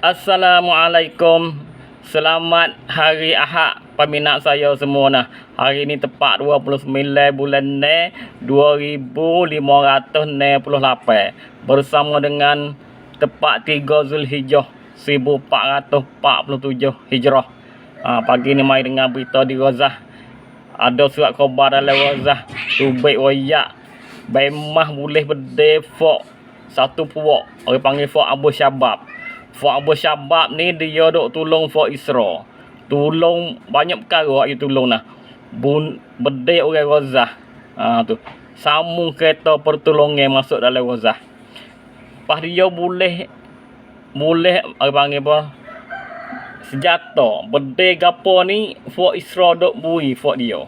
Assalamualaikum. Selamat hari Ahad peminat saya semua nah. Hari ni tepat 29 bulan ne 2568 bersama dengan tepat 3 Zulhijjah 1447 Hijrah. Ha, pagi ni mai dengan berita di Razah. Ada surat khabar dalam Razah. Tubik wayak. Bemah boleh berde fok satu puak. Orang panggil fok Abu Syabab. Fok Abu Syabab ni dia duk tolong Fok Isra. Tolong banyak perkara dia tolong nah. Bun bedek orang Razah. Ha tu. Sambung kereta pertolongan masuk dalam Razah. Pas dia boleh boleh orang panggil apa? Senjata. Bedek gapo ni Fok Isra duk bui Fok dia.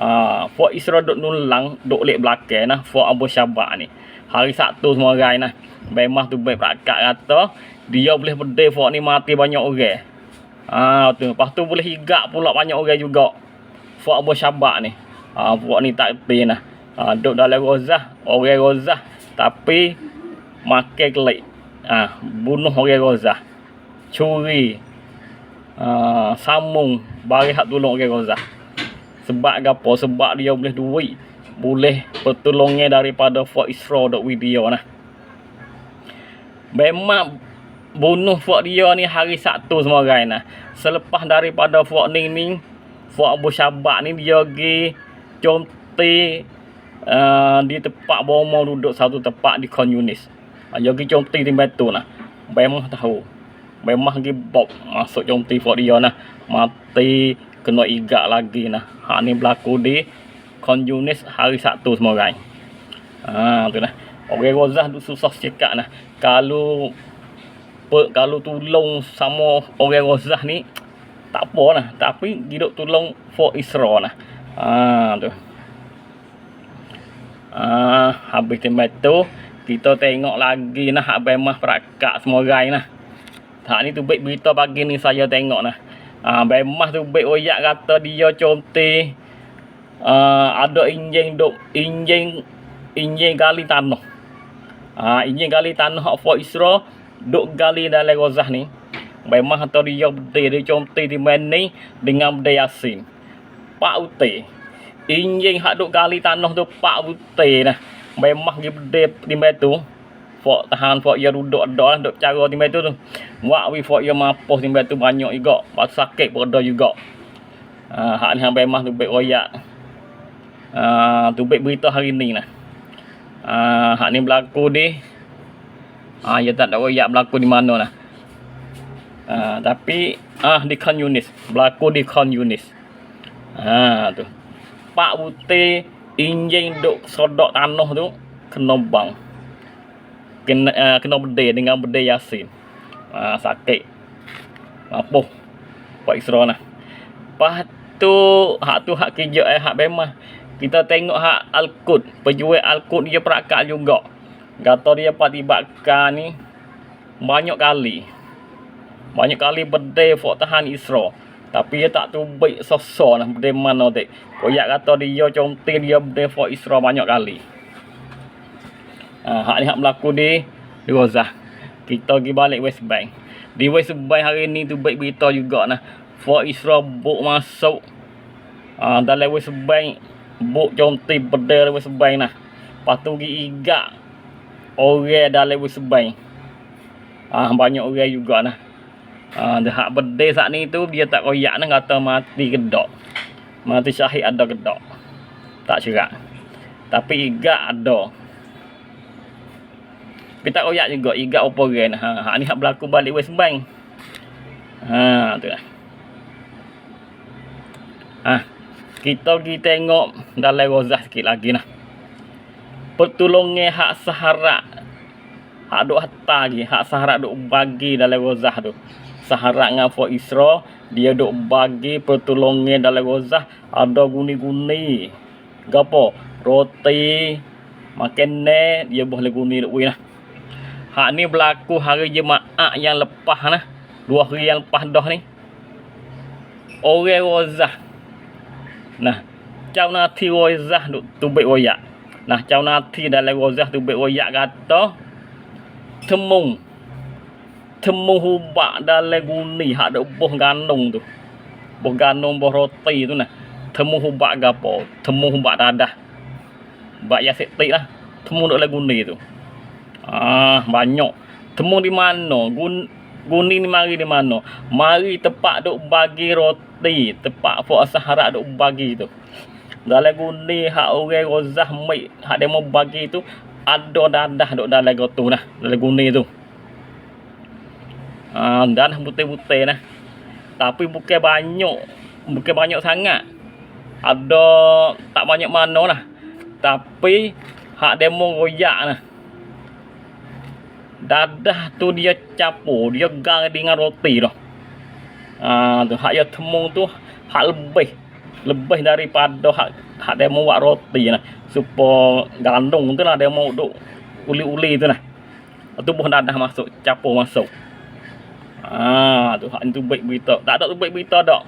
Ha, Fok Isra duk nulang, duk lek belakang nah, Fok Abu Syabak ni. Hari Sabtu semua orang nah. Bemah tu baik perakat kata, dia boleh berde Fok ni mati banyak orang. Ha, tu. Lepas tu boleh higak pula banyak orang juga. Fok Abu Syabak ni. Ha, Fok ni tak erti nah. Ha, duk dalam rozah, orang rozah. Tapi, makan kelik. Ha, bunuh orang rozah. Curi. Ha, sambung. Bari hak tolong orang rozah. Sebab apa? Sebab dia boleh duit. Boleh pertolongan daripada Fort Isra dok video nah. Memang bunuh Fort dia ni hari Sabtu semua orang nah. Selepas daripada Fort ni ni Fort Abu Syabak ni dia pergi conti uh, di tempat bomo duduk satu tempat di Kon Yunis. Uh, dia pergi conti di batu nah. Memang tahu. Memang pergi bob masuk conti Fort dia nah. Mati kena igak lagi nah. Hak ni berlaku di Kon hari Sabtu semua orang. Ha tu nah. Orang Rozah tu susah cekak nah. Kalau pe, kalau tolong sama orang Rozah ni tak apa nah. Tapi hidup tolong for Isra nah. Ha tu. Ah, habis tempat tu kita tengok lagi nah hak bemah perakak semua orang nah. Hak ni tu baik berita pagi ni saya tengok nah. Ah, bemah tu baik oyak kata dia conti uh, ada injing duk injing injing gali tanah. Ah, injing gali tanah hak for Isra duk gali dalam rozah ni. Bemah atau dia berde dia conti di mana dengan berde Yasin. Pak Uti injing hak duk gali tanah tu pak putih nah. Memang dia berde di tu. Fok tahan fok ia duduk ada lah duk cara di tu tu. Wak wi fok ia mampus di tu banyak juga. Pas sakit pun juga. Ha, hak ni hambai mah tu baik royak. Ha, tu baik berita hari ni lah. Ha, hak ni berlaku di Ah, ha, ya tak ada royak berlaku di mana lah. Ha, tapi ah di Khan Yunis, berlaku di Khan Yunis. Ha tu. Pak putih injing duk sodok tanah tu kena bang. Kena uh, kena berde dengan berde Yasin. Uh, sakit. Apa? Pak Isra nah. Lepas tu hak tu hak kerja eh hak bemah. Kita tengok hak Al-Qud, penjual Al-Qud dia perakak juga. Kata dia patibakkan ni banyak kali. Banyak kali berde fok tahan Isra. Tapi dia tak tu baik lah benda mana tu. Koyak kata dia contoh dia benda for Isra banyak kali. Ha, hak ni hak berlaku di Rozah. Kita pergi balik West Bank. Di West Bank hari ni tu baik berita juga nah. For Isra buk masuk ha, dalam West Bank buk contoh dalam West Bank nah. Lepas tu pergi igak orang dalam West Bank. Ah banyak orang juga nah. Ha, dia hak berde saat ni tu dia tak koyak nak kata mati kedok. Mati syahid ada kedok. Tak cerak. Tapi igak ada. Kita koyak juga igak apa gen. Ha, hak ni hak berlaku balik West Bank. Ha, tu lah. Ha, kita pergi tengok dalam rozah sikit lagi nah. Pertolongan hak saharat. Hak duk hantar lagi. Hak saharat duk bagi dalam rozah tu. Saharat dengan Fort Isra dia duk bagi pertolongan dalam rozah. Ada guni-guni. Gapo? Roti makan ne dia boleh guni duk lah. Hak ni berlaku hari jemaah yang lepas nah. Dua hari yang lepas dah ni. Orang rozah. Nah cau nanti rozah duk tubik royak nah cau nanti dalam rozah tubik royak kata temung temu hubak dalam guni hak ada buah ganung tu. Buah ganung buah roti tu nah. Temu hubak gapo? Temu hubak dadah. Bak ya setik lah. Temu dalam guni tu. Ah, banyak. Temu di mana? Gun guni ni mari di mana? Mari tempat duk bagi roti, tempat fok sahara duk bagi tu. Dalam guni hak orang rozah mai hak mau bagi tu ada dadah duk dalam gotu nah, dalam guni tu. Ah, dan putih-putih nah. Tapi bukan banyak, bukan banyak sangat. Ada tak banyak mana lah. Tapi hak demo royak nah. Dadah tu dia capur, dia gang dengan roti dah. Ah tu hak ya temu tu hak lebih lebih daripada hak hak demo buat roti nah. Supaya gandung tu lah demo duk uli-uli tu nah. Tu pun dadah masuk, capur masuk. Ah, tu hak tu baik berita. Tak ada tu baik berita dak.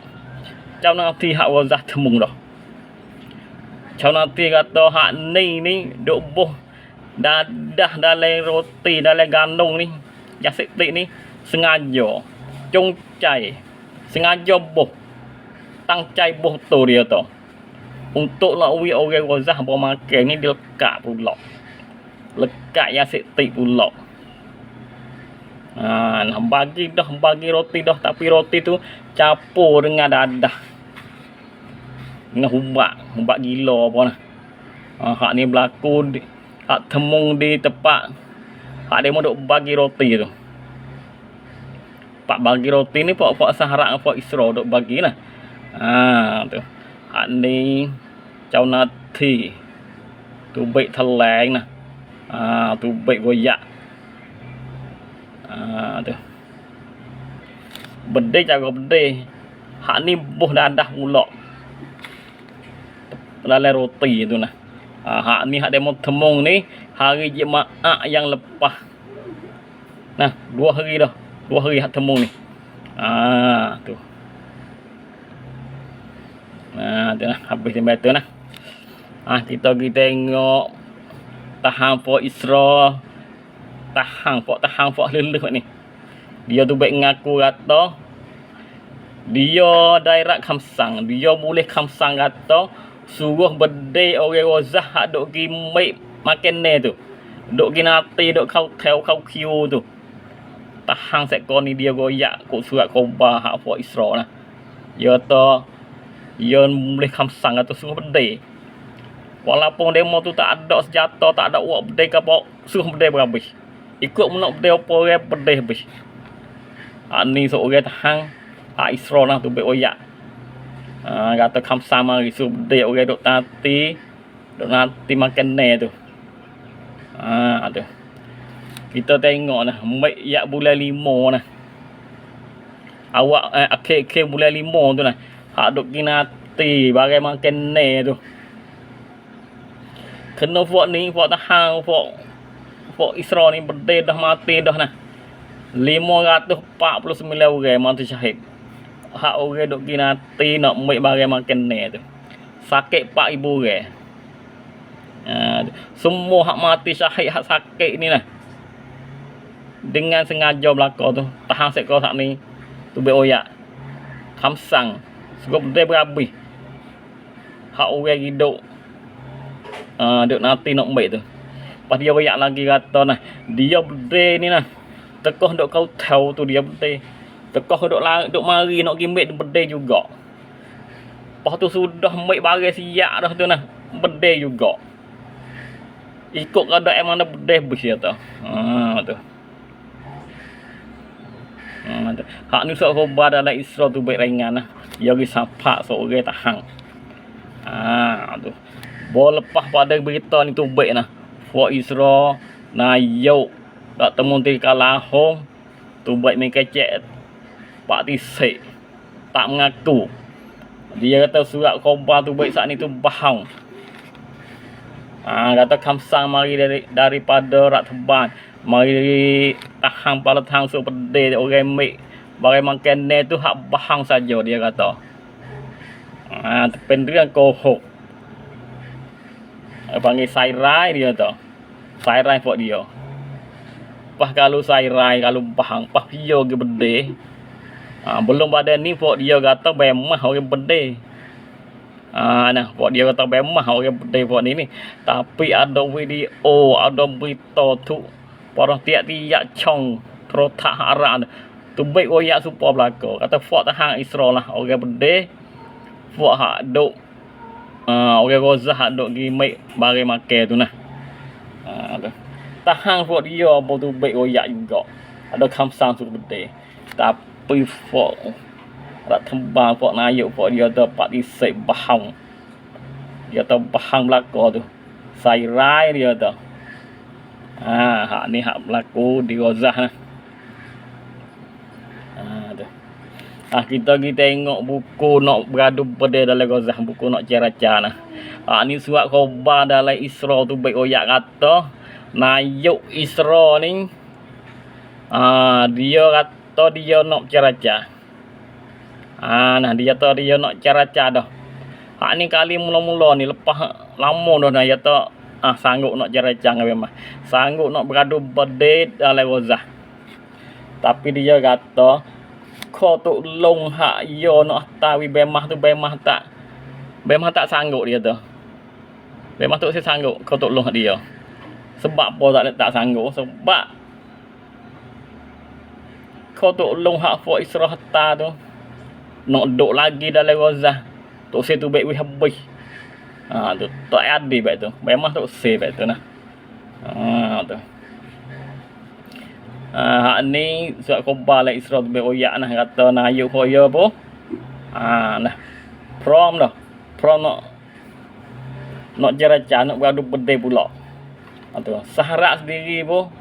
Cau nanti hak wazah temung dah. Cau nanti kata hak ni ni duk boh dadah dalam roti dalam gandum ni. Yang setik ni sengaja. Cung cai. Sengaja boh. Tang cai boh tu dia tu. Untuk nak uwi orang wazah bawa makan ni dia lekat pula. Lekat yang setik pula. Ha, nak bagi dah, bagi roti dah. Tapi roti tu campur dengan dadah. Dengan hubak. Hubak gila apa lah. Ha, hak ni berlaku, di, hak temung di tempat. Hak dia mau bagi roti tu. Pak bagi roti ni, pak pak saharak, pak isra duk bagi lah. Ha, tu. Hak ni, nanti. Tu teleng lah. Ha, tu baik goyak. Ha tu. Bede cara bede. Hak ni buh dadah pula. Dalam roti tu nah. Ha, hak ni hak demo temung ni hari Jumaat yang lepas. Nah, dua hari dah. Dua hari hak temung ni. Ha tu. Nah, tu lah. Habis sampai tu nah. Ah, ha, kita pergi tengok tahan for Isra. Tahan pok tahan pok leleh ni. Dia tu baik ngaku kata dia direct kamsang. Dia boleh kamsang kata suruh berde orang rozah hak dok gi mai makan ne tu. Dok gi nati dok kau tel kau kiu tu. Tahan sekor ni dia goyak kok surat khobar hak pok isra lah. Dia tu dia boleh kamsang kata suruh berde Walaupun demo tu tak ada senjata, tak ada uak berdeh ke apa, suruh berdeh berhabis ikut menak pedih apa orang pedih habis. Ha, ni seorang tahan. Ha, Isra lah tu baik oyak ha, kata kam sama risu pedih orang duk tati duk nanti makan ne tu. Ha, tu kita tengok lah mek yak bulan lima nah. Awak eh, akhir-akhir bulan lima tu nah hak kinati bagai makan ne tu kena buat ni buat tahan buat Pok Isra ni berdeh dah mati dah nah. 549 orang mati syahid. Hak orang duk kinati nak ambil barang makan ni tu. Sakit 4000 orang. Ha, semua hak mati syahid hak sakit ni lah. Dengan sengaja belaka tu. Tahan sek kau sak ni. Tu be oyak. Kamsang. Suka berdeh berhabis. Hak orang hidup. Uh, duk nanti nak ambil tu. Lepas dia royak lagi kata nah, dia berde ni nah. Tekoh dok kau tahu tu dia berde. Tekoh dok lari dok mari nak gimbek berde juga. Lepas tu sudah mek barang siap dah tu nah. Berde juga. Ikut kada yang mana berde ya tu. Ha tu. Ha tu. Hak ni sok khobar dalam Isra tu baik ringan nah. Dia pergi sapak seorang tahan. Ha tu. Boleh lepas pada berita ni tu baik nah. Fok Isra Nayuk Tak temu di kalahong Tu buat mereka cek Pak Tisik Tak mengaku Dia kata surat khabar tu baik saat ni tu bahang ha, Kata kamsang mari dari, daripada rak teban Mari tahan pada tahan so pedih orang mek Bagai makan ni tu hak bahang saja dia kata Ha, pendirian kohok panggil sairai dia tu. Sairai buat dia. Lepas kalau sairai, kalau bahang, pas pio ke bede. Ha, belum pada ni pok dia kata bemah orang bede. Ha, nah, pok dia kata bemah orang bede pok ni ni. Tapi ada video, ada berita tu. Orang tiap-tiap cong. Terotak harap tu. baik royak supaya belakang. Kata fok tahan Isra lah. Orang bede. Fok hak duk. Uh, orang rozah hak duk di make barang makan tu nah. Ha, tu tahan for dia apa tu baik royak juga ada kamsang tu gede tapi for rak tembang for nayuk for dia tu pak disek bahang dia tu bahang belaka tu sairai dia tu ha hak ni hak berlaku di Rozah nah ha Ah kita pergi tengok buku nak beradu pada dalam Rozah buku nak ceraca nah. Ah ni surat khabar dalam Isra tu baik royak kata Nayuk Isra ni ah dia kata dia nak caraca. Ah nah dia kata dia nak caraca dah. Hak ni kali mula-mula ni lepas lama dah dia kata ah sanggup nak caraca dengan memang. Sanggup nak beradu bedit dalam rozah. Tapi dia kata kau tu long hak yo nak tawi bemah tu bemah tak bemah tak sanggup dia tu. Bemah tu saya sanggup kau tu long dia. Sebab apa tak tak sanggup? Sebab kau tu long hak for israh ta tu. Nak duk lagi dalam rozah. Tu saya tu baik we habis. Ha tu tak ada baik tu. Memang tu save baik tu nah. Ha tu. Ha hak ni surat khabar lah Isra tu baik royak nah kata nak ayu khoya apa. Ha nah. Prom dah. Prom nak nak jeraca nak beradu bedai pula. Ha, tu. Sahrak sendiri pun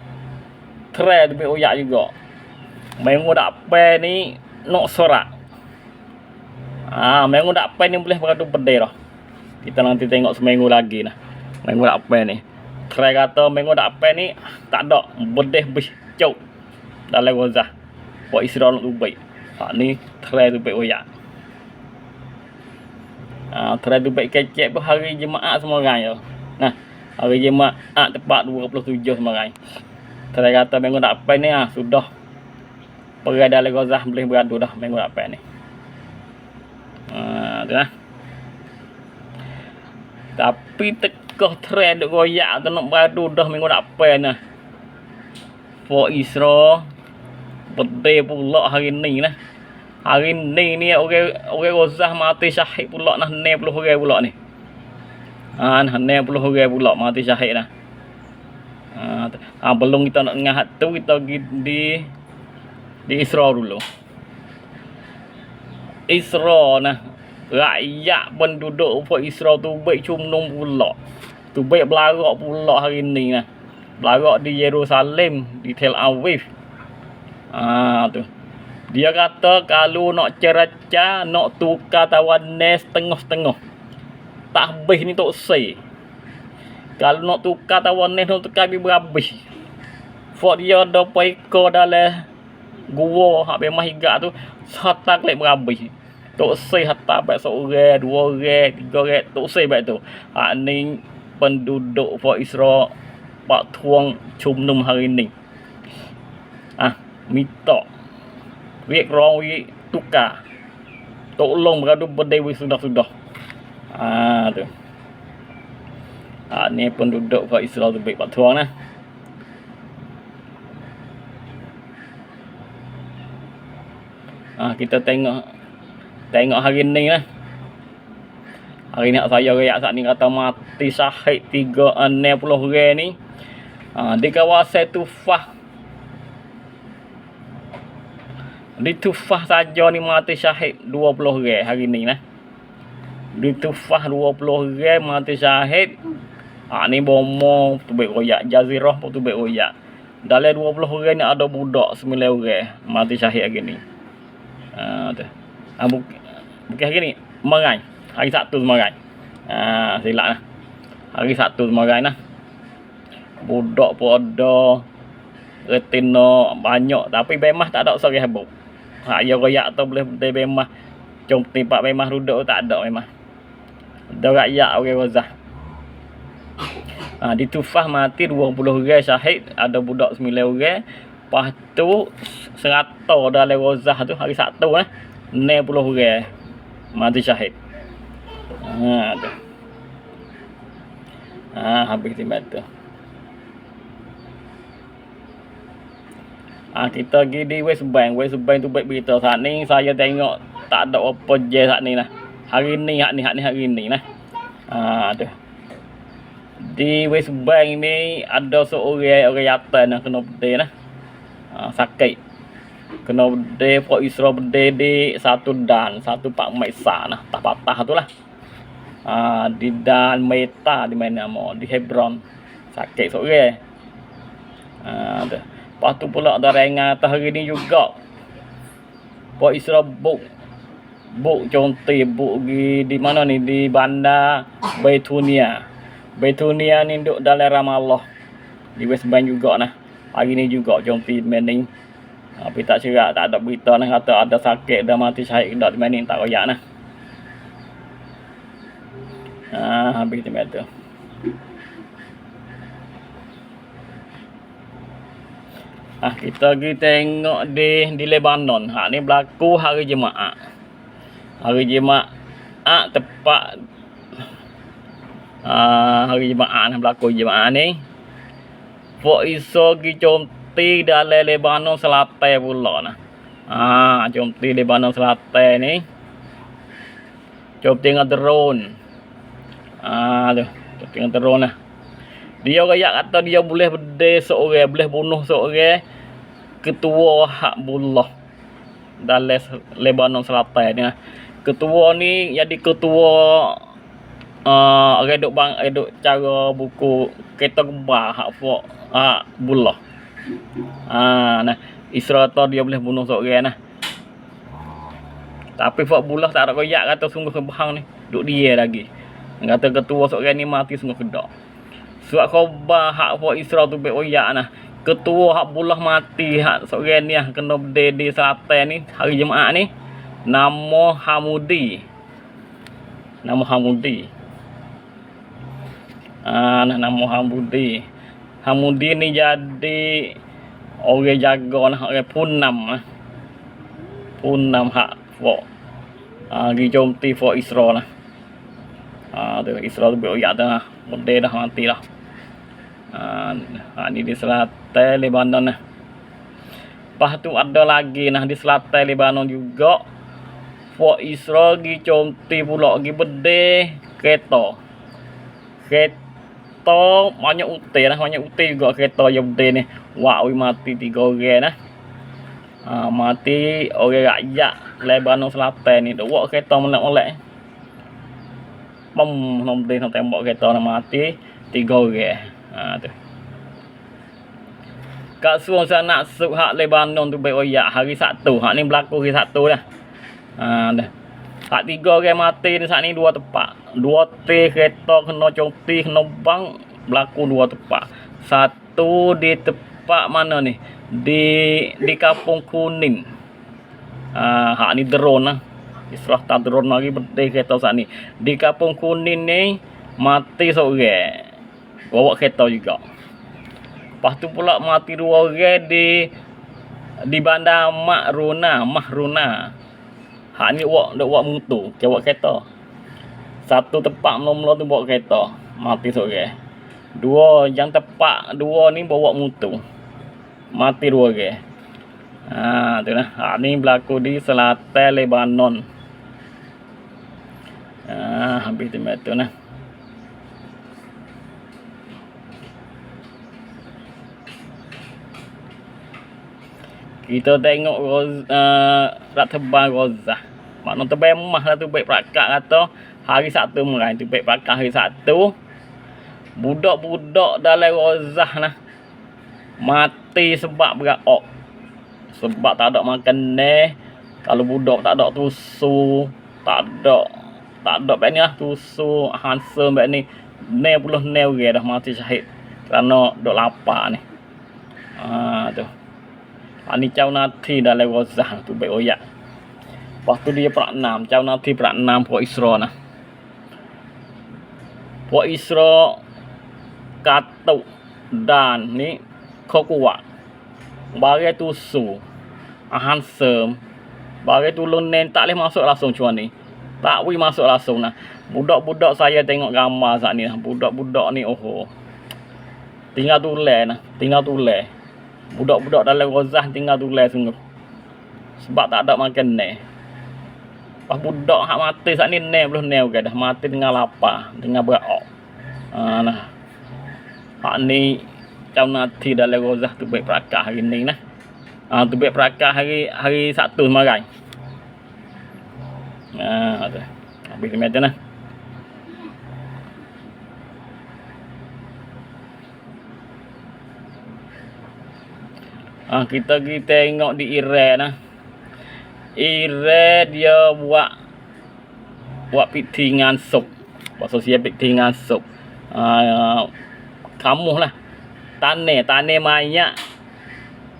Try lebih oyak juga Mengu dak pe ni Nak sorak Ah, ha, mengu dak ni boleh beradu pedih dah Kita nanti tengok seminggu lagi nah Mengu dak pe ni Try kata mengu dak pe ni Tak ada Bedih bih cuk Dalam gozah Buat istirahat nak baik Ha ni try tu baik Ah, ha, try tu baik kecek pun hari jemaah semua orang ya. Nah, hari Jumaat ah, tepat 27 semarai. Saya kata minggu tak apa ni ah sudah perada legozah boleh beradu dah minggu tak apa ni. Ha tu lah. Tapi tekoh trend duk goyak tu nak beradu dah minggu tak apa ni. For Isra Berde pula hari ni lah. Hari ni ni orang orang gozah mati syahid pula nah 60 orang pula ni. Ha nah 60 orang pula mati syahid dah. Ha, ha belum kita nak dengar tu kita pergi di di Isra dulu. Isra nah rakyat penduduk upah Isra tu baik cumnung pula. Tu baik belarak pula hari ni nah. Belarak di Yerusalem, di Tel Aviv. Ha tu. Dia kata kalau nak cerca, nak tukar tawan nes tengah-tengah tak habis ni tok say. Kalau nak tukar tawan ni nak tukar bi berhabis. Fort dia ada paiko dalam gua hak memang higa tu hatta klek berhabis. Tok say hatta baik seorang, dua orang, tiga orang tok say baik tu. Hak ni penduduk Fort Isra pak tuang cumnum hari ni. Ah, minta. Wik rong wik tukar. Tolong beradu berdewi sudah-sudah. Ha tu. Ha ni penduduk kat Israel tu baik pak tuang lah. Ha kita tengok tengok hari ni lah. Hari ni saya rakyat saat ni kata mati syahid 360 orang ni. Ha, di kawasan Tufah. Di Tufah saja ni mati syahid 20 orang hari ni lah ditufah 20 gram mati syahid ha, ni bomo tu baik royak jazirah pun tu baik royak dalam 20 gram ni ada budak 9 orang mati syahid hari ni ha, tu. Ha, buk bukan hari ni merai. Hari Sabtu merai. Ha, silap lah. Hari Sabtu merai lah budak pun ada retina banyak tapi bemah tak ada sorry habuk ha, ya royak tu boleh bemah. Jom tempat memang duduk tak ada memang ada rakyat orang Rozah. Ha, di Tufah mati 20 orang syahid, ada budak 9 orang. Lepas tu serata dalam rozah tu hari Sabtu eh. 60 orang mati syahid. Ha tu. Ha habis timbal tu. Ha, kita pergi di West Bank. West Bank tu baik berita saat ni saya tengok tak ada apa je saat ni lah. Hari ni, hak ni, hak ni, hari ni lah. Ha, tu. Di West Bank ni ada seorang orang yatan yang kena pedih lah. Ha, sakit. Kena pedih, Pok Isra pedih di satu dan, satu pak Maisa lah. Tak patah tu lah. Ha, di dan Meta di mana mau di Hebron. Sakit seorang. Ha, tu. Lepas tu pula ada rengan atas hari ni juga. Pak Isra buk. Buk contoh buk di, di mana ni? Di bandar Baitunia. Baitunia ni duduk dalam Ramallah. Di West Bank juga nah. Hari ni juga contoh mening. Tapi tak cerak, tak ada berita nah kata ada sakit dah mati syahid dah di mening tak royak nah. Ha, habis tu tu. Ah kita pergi tengok di di Lebanon. Ha ni berlaku hari Jumaat. Hari Jumaat tepat ah hari Jumaat nah berlaku Jumaat ni. Fok iso gi comti dalam Lebanon Selatan pula nah. Ah comti Lebanon Selatan ni. Comti dengan drone. Ah tu, comti dengan drone nah. Dia rakyat kata dia boleh berdeh seorang, boleh bunuh seorang ketua hak bullah dalam Lebanon Selatan ni. Ketua ni jadi ketua uh, reduk bang reduk cara buku kereta gembar hak fok hak bullah. Ha nah Israel dia boleh bunuh seorang nah. Tapi fok bullah tak ada koyak kata sungguh kebahang ni. Duk dia lagi. Kata ketua seorang ni mati sungguh kedak. Surat khabar hak for Israel tu baik oyak nah. Ketua hak bulah mati hak seorang ni kena berdiri di selatan ni hari Jumaat ni. Nama Hamudi. Nama Hamudi. Ah, nama Hamudi. Hamudi ni jadi orang jaga nah orang punam nah. Punam hak for ah gi jomti for Israel nah. Ah, tu Israel tu baik oyak dah. Berdiri dah mati lah. Ha, ha, ni di selatan Lebanon nah. Lepas tu ada lagi nah di selatan Lebanon juga. Fort Israel gi conti pula gi bede kereta. Kereta banyak utai lah, banyak utai juga kereta yang bede ni. Wah, oi mati tiga orang nah. Ha, mati orang rakyat Lebanon Selatan ni. Dua kereta melek-melek. Bom, nom bede tembak kereta nak mati tiga orang. Ha tu. Kak suruh saya nak suk hak Lebanon tu baik royak hari Sabtu. Hak ni berlaku hari Sabtu dah. Ha dah. Hak tiga orang mati ni saat ni dua tempat. Dua t kereta kena congti kena bang berlaku dua tempat. Satu di tempat mana ni? Di di Kampung Kuning. Ha hak ni drone lah. Israh tak drone lagi berdeh kereta saat ni. Di Kampung Kuning ni mati seorang bawa kereta juga. Lepas tu pula mati dua orang di di bandar Mak Runa, Mah Runa. Hak ni wak dak wak motor, ke wak kereta. Satu tempat mula-mula tu bawa kereta, mati seorang. Dua yang tepat dua ni bawa motor. Mati dua orang. Ha, tu lah. Hak ni berlaku di selatan Lebanon. Ha, habis tu betul lah. Kita tengok uh, rak tebal rozah. Makna tebal mah lah tu baik prakak kata hari Sabtu mulai tu baik prakak hari Sabtu. Budak-budak dalam rozah nah mati sebab berak. Sebab tak ada makan ni. Kalau budak tak ada tusu, tak ada tak ada baik ni lah tusu, handsome baik ni. Ni puluh ni dah mati syahid. Kerana dok lapar ni. Ah tu. Ha, ni cau nanti dalam rozah tu baik oyak. Lepas tu dia perak enam. Cau nanti perak enam Puak Isra nah. Puak Isra katuk dan ni kokuat bagai tusu ahan sem bagai tu lunen tak boleh masuk langsung cuan ni. Tak boleh masuk langsung nah. Budak-budak saya tengok gambar saat ni budak-budak ni oh tinggal tulen nah tinggal tulen. Budak-budak dalam rozah tinggal tulen sungguh. Sebab tak ada makan ni Pas budak hak mati saat ni ne belum ne ke dah mati dengan lapar dengan berak. Ha nah. Hak ni macam nanti dalam rozah tu baik perakah hari ni nah. Ha tu baik perakah hari hari Sabtu semarai. Ha tu. Habis macam nah. Ha, kita pergi tengok di Iran Ire dia buat buat piti ngansuk. Buat sosial piti ngansuk. Uh, kamu lah. Tane, tane banyak.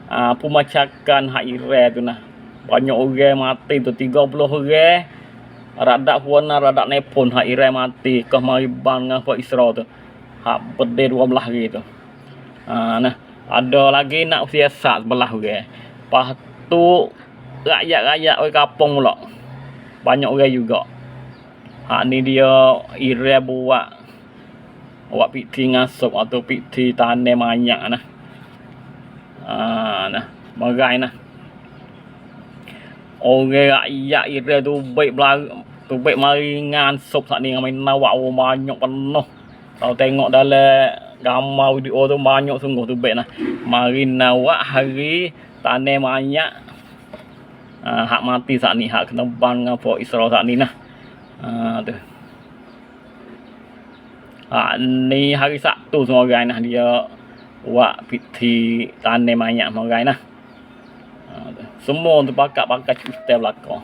Uh, pemacakan hak ire tu nah. Banyak orang mati tu 30 orang. Radak puana radak nepon hak ire mati. Kau mari bang dengan Pak Isra tu. Hak berde 12 hari tu. Uh, nah, ada lagi nak siasat sebelah orang. Lepas tu rakyat-rakyat orang kampung pula. Banyak orang juga. Hak ni dia ira buat buat piti ngasup atau piti tanam banyak nah. Ha nah, merai nah. Orang rakyat ira tu baik belar tu baik mari ngasup sat ni main nawak oh, banyak penuh. Kalau tengok dalam gambar video tu banyak sungguh tu baik nah. Mari nawak hari tanam banyak hak mati saat ni hak kena ban dengan Pak Isra saat ni nah uh, tu ha, ni hari Sabtu semua orang nah dia buat piti tanam banyak semua orang nah ha, semua tu pakai pakai cuti belakang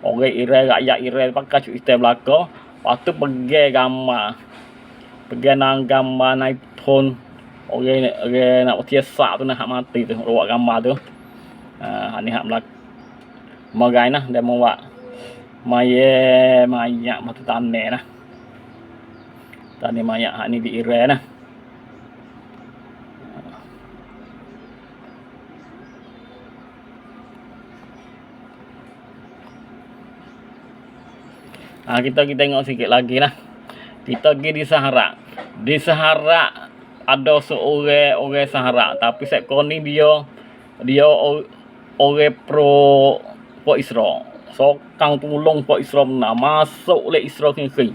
orang irai rakyat irai pakai cuti belakang lepas tu pergi gambar pergi nang gambar naik pun orang orang nak tiasak tu nak hak mati tu buat gambar tu ha, ni hak belakang magai nah dia mau buat maya tane nah tane mayak hak ni di ire nah Ha, kita kita tengok sikit lagi lah. Kita pergi di Sahara. Di Sahara ada seorang orang Sahara tapi sekon ni dia dia orang pro Pak Isra. Sokang tolong Pak Isra nak masuk le Isra ke ke.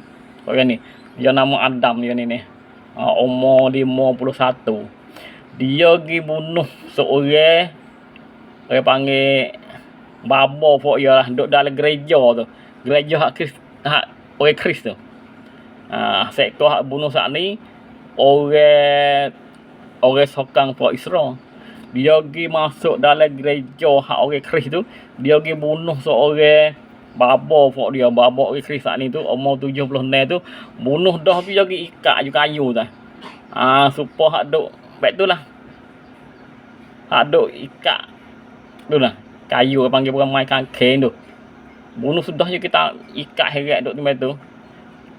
Orang ni. Dia nama Adam dia ni ni. Uh, umur 51. Dia pergi bunuh seorang orang panggil babo Pak dia lah duduk dalam gereja tu. Gereja hak Kris hak orang Kris tu. Ah, uh, hak bunuh saat ni orang orang sokang Pak Isra dia pergi masuk dalam gereja hak orang Kris tu dia pergi bunuh seorang babo fok dia babo orang Kris saat ni tu umur 70 ne tu bunuh dah pergi pergi ikat je kayu tu. Ah supaya hak duk baik tu lah. Hak duk ikat tu lah. Kayu panggil bukan kan kain tu. Bunuh sudah je kita ikat heret duk tu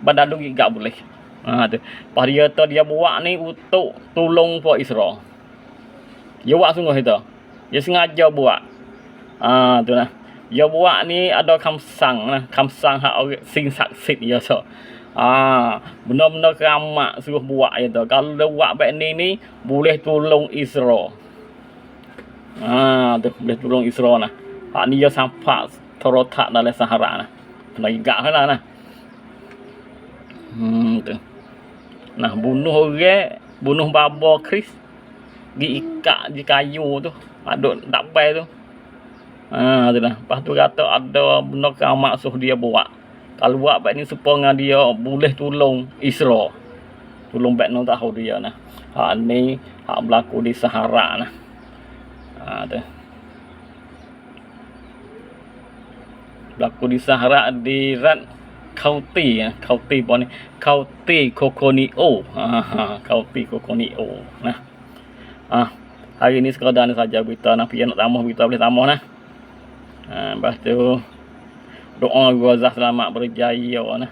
badan lu ikat boleh. Ha tu. Pas dia tu dia buat ni untuk tolong Pak Isra. Dia buat sungguh itu. Dia sengaja buat. Ah tu lah. Dia buat ni ada kamsang lah. Kamsang hak orang sing saksit dia so. Ah, benar-benar keramat suruh buat itu. Kalau dia buat baik ni ni boleh tolong Isra. Ah, tu boleh tolong Isra lah. Hak ni dia sampai terotak dalam Sahara lah. Kena igak lah lah. Hmm, tu. Nah, bunuh orang, bunuh babo Chris, diikat di kayu tu aduk tak pai tu ha tu lah lepas tu kata ada benda kamak suruh dia buat. Kalau buat baik ni supaya dia boleh tolong Isra. Tolong baik nak tahu dia nah. Ha ni hak berlaku di Sahara nah. Ha tu. Berlaku di Sahara di Rat Kauti ya Kauti pun ni. Kauti Kokonio. Ha ha Kauti Kokonio nah. Ah, hari ni sekadar ni saja kita nak pergi nak tambah kita boleh tambah nah. Ha, lepas tu doa gua zah selamat berjaya nah.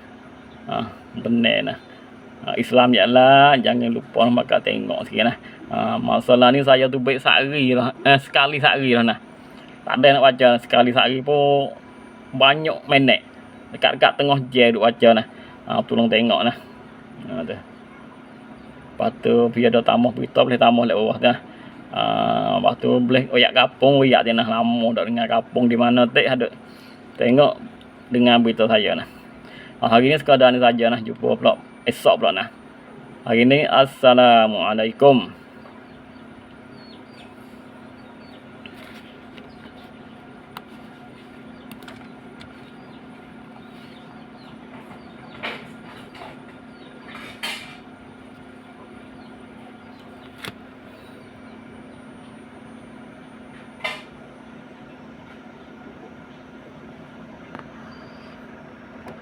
Ha, benar nah. uh, Islam ialah jangan lupa maka tengok sikit lah. Uh, masalah ni saya tu baik sehari lah. Eh, sekali sehari lah nah. Tak ada nak baca sekali sehari pun banyak minit. Dekat-dekat tengah je duk baca nah. Uh, tolong tengok nah. Uh, tu. Lepas tu biar ada tamuh berita boleh tamuh lewat bawah tu. Uh, lepas tu boleh oyak kapung, oyak dia nah lama dak dengar kapung di mana tek ada. Tengok dengan berita saya nah. Uh, hari ni sekadar ni saja nah jumpa pula esok pula nah. Hari ni assalamualaikum.